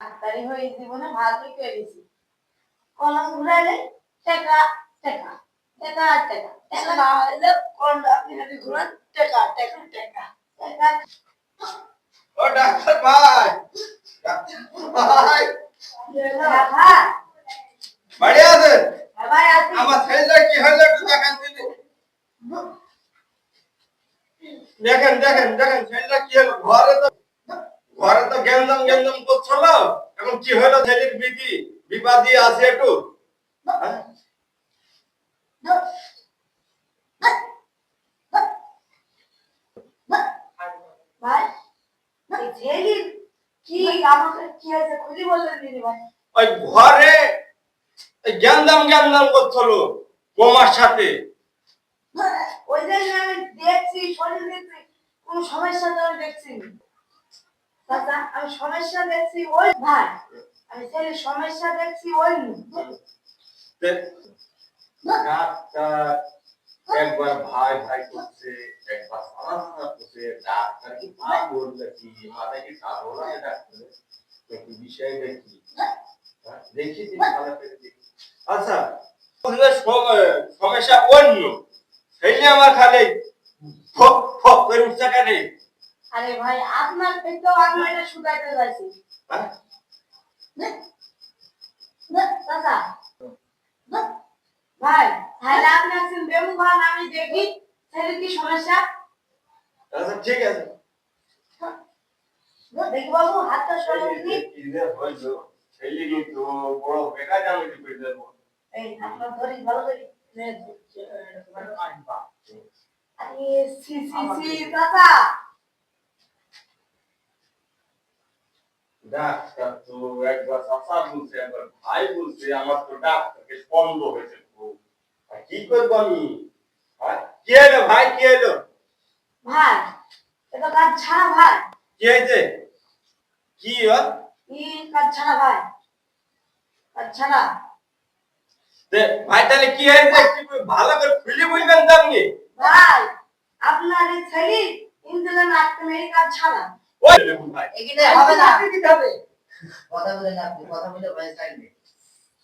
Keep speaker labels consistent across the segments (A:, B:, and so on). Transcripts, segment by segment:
A: ডাক্তারি হয়ে জীবনে ভালোই করেছি কলম ঘুরাইলে টেকা টেকা টেকা টেকা টেকা। না হলে কলমটা আপনি হাতে ঘুরান টেকা টেকা টেকা। টেকা।
B: ও ডাক্তার ভাই ডাক্তার ভাই। বাড়ি আছেন? আমার ছেলেটা কি হলো একটু দেখান দেখেন দেখেন দেখেন ছেলেটা কি হলো? ঘরে তো ঘরে তো গেঞ্জাম গেঞ্জাম করছিল এখন কি হলো ছেলের বিধি বিবাদী আছে একটু হ্যাঁ?
A: ভাই এই ছেলের কি আমাকে কি হয়েছে খুলি বললেন দিদি ভাই
B: ওই ঘরে গেঞ্জাম গেঞ্জাম করছিল বোমার সাথে
A: ওই জন্য আমি দেখছি শরীর দেখছি কোনো সমস্যা তো দেখছি। আমি সমস্যা দেখছি ওই ভাই, আমি ছেলের সমস্যা দেখছি ওই
B: একবার ভাই ভাই করছে, একবার করছে, ডাক্তার কি বললে কি, মাথায় কি খাব না ডাক্তার? হ্যাঁ? দেখি ভালো করে দেখি। আচ্ছা সমস্যা অন্য। সেই আমার খালি ফক ফক করে উঠছে কেন?
A: আরে ভাই আপনার থেকেও আমি এটা শুকাইতে
B: হ্যাঁ?
A: ভাই তাহলে আপনি আছেন বেমু খান আমি দেখি। ছেলের কি সমস্যা?
B: আচ্ছা ঠিক আছে।
A: দেখি বাবু হাতটা সরে দিই
B: কি যে হইল ছেলে কিন্তু বড় বেকার জানো কি করে দেবো।
A: এই আপনার ধরি ভালো করে নে, আরে সি সি সি চাচা
B: ডাক্তার তো একবার চাচা বলছে একবার ভাই বলছে আমার তো ডাক্তারকে বন্ধ হয়েছে কি করব আমি? হ্যাঁ? কি হলো ভাই কি হলো?
A: ভাই এটা কাজ ছাড়া ভাই।
B: কি হয়েছে? কি হল?
A: ই কাজ ছাড়া ভাই। কাজ ছাড়া।
B: ভাই তাহলে কি হয়েছে? ভালো করে খুলে বলবেন তো আপনি।
A: ভাই আপনার ছেলে আটকে কাজ ছাড়া।
B: ওই দেখুন ভাই
C: এখানে হবে না।
A: আপনি
C: কথা বলে না কথা বলে ভয়েস থাকবে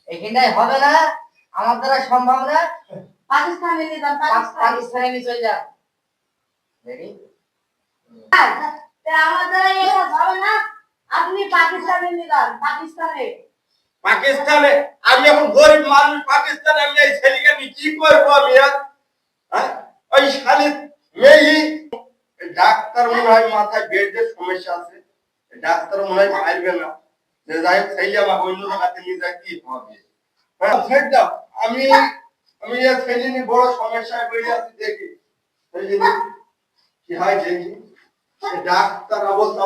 C: এখানটায় হবে না আমার দ্বারা সম্ভব না।
A: পাকিস্তানে নিয়ে যান পাকিস্তান।
C: পাকিস্তানে নিয়ে চলে যান। রেডি
A: আমার দ্বারা কাজ হবে না। আপনি পাকিস্তানে নিয়ে যান পাকিস্তানে।
B: পাকিস্তানে? আমি এখন গরিব মানুষ পাকিস্তানে আমি এই ছেলেকে নিয়ে কি করব আমি আর হ্যাঁ? ওই শালি মেয়ে ডাক্তার মনে হয় মাথায় বেডের সমস্যা আছে। ডাক্তার মনে হয় পারবে না। যে যাই হোক আমার অন্য জায়গাতে নিয়ে যায়, কি হবে? হ্যাঁ আমি আমি ফেলিনি বড় সমস্যায় পড়ে আছি, দেখি। ছেলে কি হয় দেখি। ডাক্তার অবস্থা